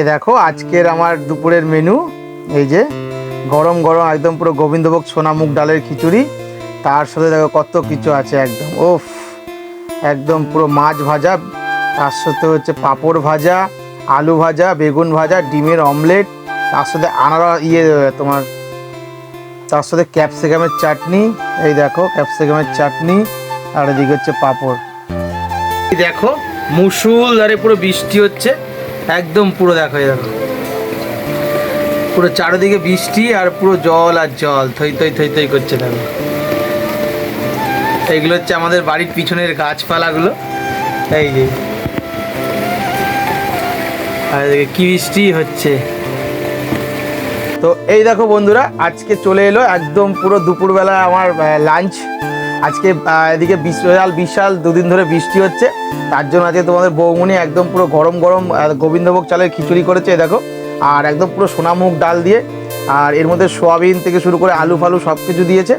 এই দেখো, আজকের আমার দুপুরের মেনু এই যে গরম গরম একদম পুরো গোবিন্দভোগ সোনা মুগ ডালের খিচুড়ি। তার সাথে দেখো কত কিছু আছে একদম ওফ একদম পুরো মাছ ভাজা, তার সাথে হচ্ছে পাঁপড় ভাজা, আলু ভাজা, বেগুন ভাজা, ডিমের অমলেট তার সাথে আনারা ইয়ে তোমার, তার সাথে ক্যাপসিকামের চাটনি, এই দেখো ক্যাপসিকামের চাটনি, আর এদিকে হচ্ছে পাঁপড়। দেখো মুসুলধারে পুরো বৃষ্টি হচ্ছে। একদম পুরো দেখো দেখো পুরো চারিদিকে বৃষ্টি আর পুরো জল আর জল, থই থই থই থই করছে দেখো। এইগুলো হচ্ছে আমাদের বাড়ির পিছনের গাছপালাগুলো। এই যে। আর কি বৃষ্টি হচ্ছে। তো এই দেখো বন্ধুরা, আজকে চলে এলো একদম পুরো দুপুরবেলা আমার লাঞ্চ আজকে এদিকে বিশাল বিশাল দুদিন ধরে বৃষ্টি হচ্ছে। তার জন্য আজকে তোমাদের বৌমনি একদম পুরো গরম গরম গোবিন্দভোগ চালের খিচুড়ি করেছে দেখো। আর একদম পুরো সোনামুখ ডাল দিয়ে। আর এর মধ্যে সোয়াবিন থেকে শুরু করে আলু ফালু সব কিছু দিয়েছে।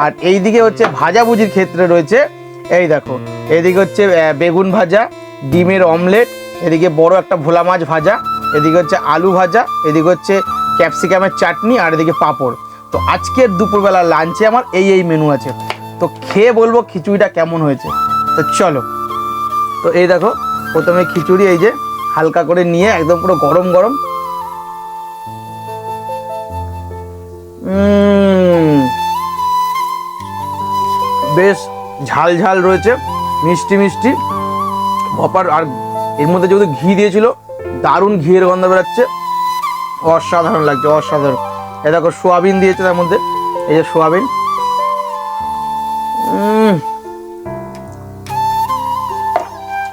আর এই দিকে হচ্ছে ভাজাভুজির ক্ষেত্রে রয়েছে, এই দেখো। এদিকে হচ্ছে বেগুন ভাজা, ডিমের অমলেট, এদিকে বড় একটা ভোলা মাছ ভাজা, এদিকে হচ্ছে আলু ভাজা, এদিকে হচ্ছে ক্যাপসিকামের চাটনি, আর এদিকে পাঁপড়। তো আজকের দুপুরবেলা লাঞ্চে আমার এই এই মেনু আছে। তো খেয়ে বলব খিচুড়িটা কেমন হয়েছে। তো চলো। তো এই দেখো, প্রথমে খিচুড়ি, এই যে হালকা করে নিয়ে একদম পুরো গরম গরম। বেশ ঝাল ঝাল রয়েছে, মিষ্টি মিষ্টি। অপার আর এর মধ্যে যেহেতু ঘি দিয়েছিল, দারুণ ঘিয়ের গন্ধ বেরোচ্ছে। অসাধারণ লাগছে, অসাধারণ। এ দেখো, সোয়াবিন দিয়েছে তার মধ্যে। এই যে সোয়াবিন।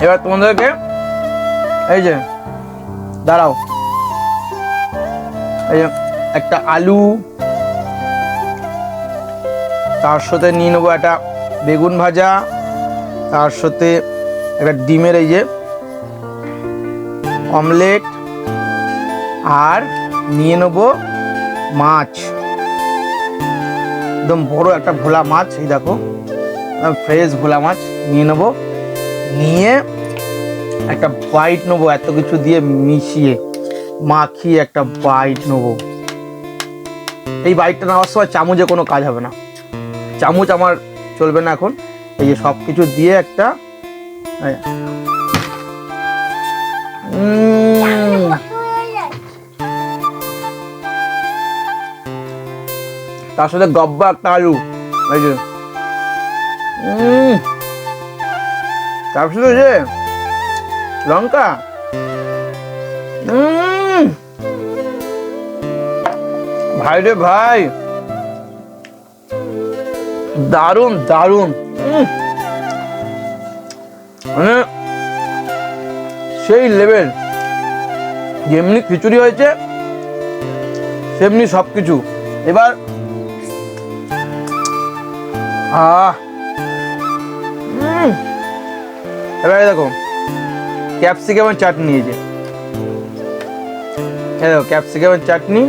এবার তোমাদেরকে এই যে, দাঁড়াও। এই যে একটা আলু, তার সাথে নিয়ে নেব একটা বেগুন ভাজা, তার সাথে একটা ডিমের এই যে অমলেট, আর নিয়ে নেব মাছ। একদম বড় একটা ভোলা মাছ, এই দেখো ফ্রেশ ভোলা মাছ নিয়ে নেব। নিয়ে একটা বাইট নেব, এত কিছু দিয়ে মিশিয়ে, মাখিয়ে একটা বাইট নেব। এই বাইটটা নেওয়ার সময় চামচে কোনো কাজ হবে না। চামচ আমার চলবে না এখন। এই যে সব কিছু দিয়ে একটা তার সাথে গব্বা একটা আলু এই যে তার সাথে যে, লঙ্কা? ভাই রে ভাই, দারুণ দারুণ। মানে সেই লেভেল যেমনি খিচুড়ি হয়েছে, সেমনি সব কিছু এবার, আহ এবারে দেখো ক্যাপসিকামের চাটনি নিয়েছে এই দেখো ক্যাপসিকামের চাটনি।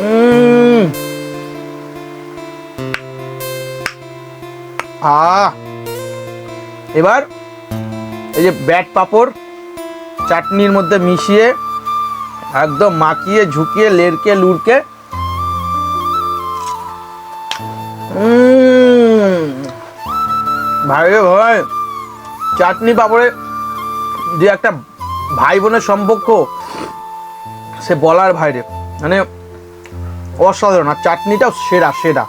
উম, আহ! এবার এই যে ব্যাট পাপড় চাটনির মধ্যে মিশিয়ে একদম মাখিয়ে ঝুঁকিয়ে লেরকে লুড়কে ভাই ভাই, চাটনি পাপড়ে যে একটা ভাই বোনের সম্পর্ক, সে বলার বাইরে। মানে অসাধারণ, আর চাটনিটাও সেরা সেরা।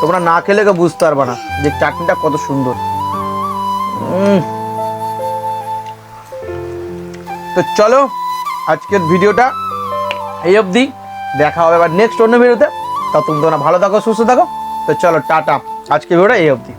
তোমরা না খেলে বুঝতে পারবে না যে চাটনিটা কত সুন্দর। তো চলো, আজকের ভিডিওটা এই অবধি। দেখা হবে এবার নেক্সট অন্য ভিডিওতে। তা তুমি তোমরা ভালো থাকো, সুস্থ থাকো। তো চলো, টাটা। আজকের ভিডিওটা এই অবধি।